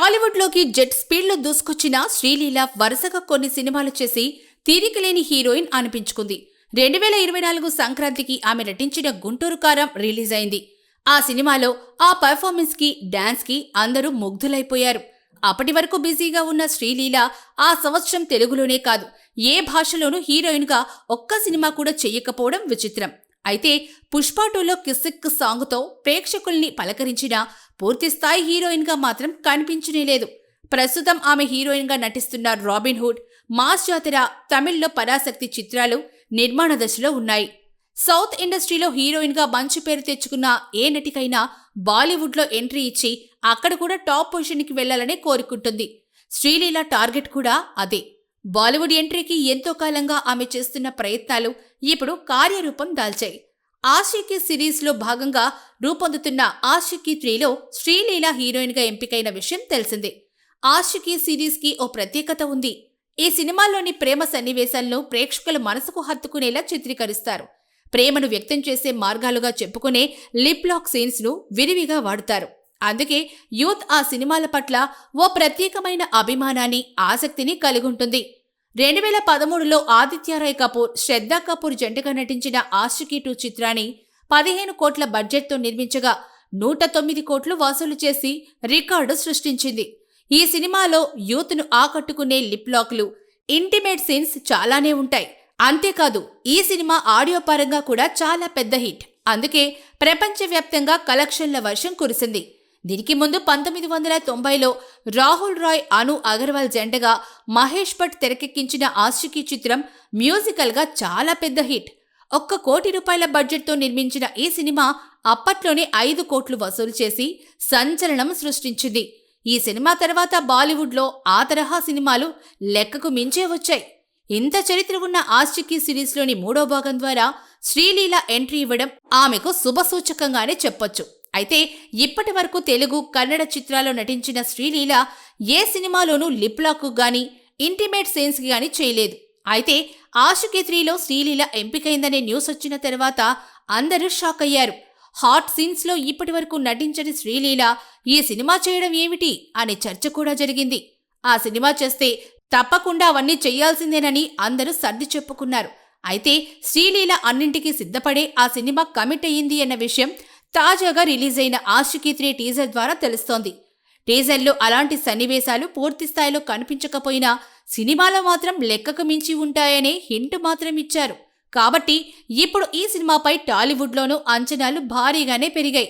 టాలీవుడ్లోకి jet స్పీడ్లో దూసుకొచ్చిన శ్రీలీల వరుసగా కొన్ని సినిమాలు చేసి తీరికలేని హీరోయిన్ అనిపించుకుంది. రెండు వేల ఇరవై నాలుగు సంక్రాంతికి ఆమె నటించిన గుంటూరు కారం రిలీజ్ అయింది. ఆ సినిమాలో ఆ పర్ఫార్మెన్స్కి డాన్స్కి అందరూ ముగ్ధులైపోయారు. అప్పటి వరకు బిజీగా ఉన్న శ్రీలీల ఆ సంవత్సరం తెలుగులోనే కాదు ఏ భాషలోనూ హీరోయిన్గా ఒక్క సినిమా కూడా చెయ్యకపోవడం విచిత్రం. అయితే పుష్ప టూలో కిసిక్ సాంగ్తో ప్రేక్షకుల్ని పలకరించిన పూర్తిస్థాయి హీరోయిన్గా మాత్రం కనిపించనే లేదు. ప్రస్తుతం ఆమె హీరోయిన్గా నటిస్తున్న రాబిన్ హుడ్ మాస్ జాతర తమిళ్ళో పరాశక్తి చిత్రాలు నిర్మాణ దశలో ఉన్నాయి. సౌత్ ఇండస్ట్రీలో హీరోయిన్గా మంచి పేరు తెచ్చుకున్న ఏ నటికైనా బాలీవుడ్లో ఎంట్రీ ఇచ్చి అక్కడ కూడా టాప్ పొజిషన్కి వెళ్ళాలని కోరుకుంటుంది. శ్రీలీల టార్గెట్ కూడా అదే. బాలీవుడ్ ఎంట్రీకి ఎంతో కాలంగా ఆమె చేస్తున్న ప్రయత్నాలు ఇప్పుడు కార్యరూపం దాల్చాయి. ఆషికి సిరీస్లో భాగంగా రూపొందుతున్న ఆషికి త్రీలో శ్రీలీల హీరోయిన్గా ఎంపికైన విషయం తెలిసిందే. ఆషికి సిరీస్కి ఓ ప్రత్యేకత ఉంది. ఈ సినిమాలోని ప్రేమ సన్నివేశాలను ప్రేక్షకుల మనసుకు హత్తుకునేలా చిత్రీకరిస్తారు. ప్రేమను వ్యక్తం చేసే మార్గాలుగా చెప్పుకునే లిప్ లాక్ సీన్స్ను విరివిగా వాడుతారు. అందుకే యూత్ ఆ సినిమాల పట్ల ఓ ప్రత్యేకమైన అభిమానాన్ని ఆసక్తిని కలిగుంటుంది. రెండు వేల పదమూడులో ఆదిత్యరాయ్ కపూర్ శ్రద్ధా కపూర్ జంటగా నటించిన ఆశికీ టూ చిత్రాన్ని పదిహేను కోట్ల బడ్జెట్తో నిర్మించగా నూట తొమ్మిది కోట్లు వసూలు చేసి రికార్డు సృష్టించింది. ఈ సినిమాలో యూత్ను ఆకట్టుకునే లిప్ లాక్లు ఇంటిమేట్ సీన్స్ చాలానే ఉంటాయి. అంతేకాదు ఈ సినిమా ఆడియో పరంగా కూడా చాలా పెద్ద హిట్. అందుకే ప్రపంచవ్యాప్తంగా కలెక్షన్ల వర్షం కురిసింది. దీనికి ముందు పంతొమ్మిది వందల తొంభైలో రాహుల్ రాయ్ అను అగర్వాల్ జంటగా మహేష్ భట్ తెరకెక్కించిన ఆశికీ చిత్రం మ్యూజికల్గా చాలా పెద్ద హిట్. ఒక్క కోటి రూపాయల బడ్జెట్తో నిర్మించిన ఈ సినిమా అప్పట్లోనే ఐదు కోట్లు వసూలు చేసి సంచలనం సృష్టించింది. ఈ సినిమా తర్వాత బాలీవుడ్లో ఆ తరహా సినిమాలు లెక్కకు మించే వచ్చాయి. ఇంత చరిత్ర ఉన్న ఆస్టికి సిరీస్లోని మూడో భాగం ద్వారా శ్రీలీల ఎంట్రీ ఇవ్వడం ఆమెకు శుభసూచకంగానే చెప్పొచ్చు. అయితే ఇప్పటి వరకు తెలుగు కన్నడ చిత్రాల్లో నటించిన శ్రీలీల ఏ సినిమాలోనూ లిప్ లాక్ గాని ఇంటిమేట్ సీన్స్ గాని చేయలేదు. అయితే ఆషుకి త్రీలో శ్రీలీల ఎంపికైందనే న్యూస్ వచ్చిన తర్వాత అందరూ షాక్ అయ్యారు. హాట్ సీన్స్లో ఇప్పటి వరకు నటించని శ్రీలీల ఈ సినిమా చేయడం ఏమిటి అనే చర్చ కూడా జరిగింది. ఆ సినిమా చేస్తే తప్పకుండా అవన్నీ చేయాల్సిందేనని అందరూ సర్ది చెప్పుకున్నారు. అయితే శ్రీలీల అన్నింటికీ సిద్ధపడే ఆ సినిమా కమిట్ అయ్యింది అన్న విషయం తాజాగా రిలీజ్ అయిన ఆషికి త్రీ టీజర్ ద్వారా తెలుస్తోంది. టీజర్లో అలాంటి సన్నివేశాలు పూర్తి స్థాయిలో కనిపించకపోయినా సినిమాలో మాత్రం లెక్కకు మించి ఉంటాయనే హింట్ మాత్రం ఇచ్చారు. కాబట్టి ఇప్పుడు ఈ సినిమాపై టాలీవుడ్లోనూ అంచనాలు భారీగానే పెరిగాయి.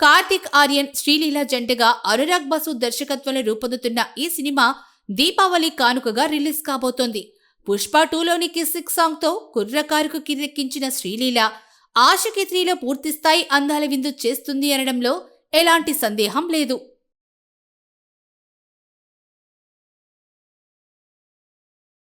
కార్తిక్ ఆర్యన్ శ్రీలీల జంటగా అనురాగ్ బసు దర్శకత్వంలో రూపొందుతున్న ఈ సినిమా దీపావళి కానుకగా రిలీజ్ కాబోతోంది. పుష్ప టూలోని కిస్సిక్ సాంగ్తో కుర్రకారుకు కిరెక్కించిన శ్రీలీల ఆశకి త్రీలో పూర్తిస్థాయి అందాల విందు చేస్తుంది అనడంలో ఎలాంటి సందేహం లేదు.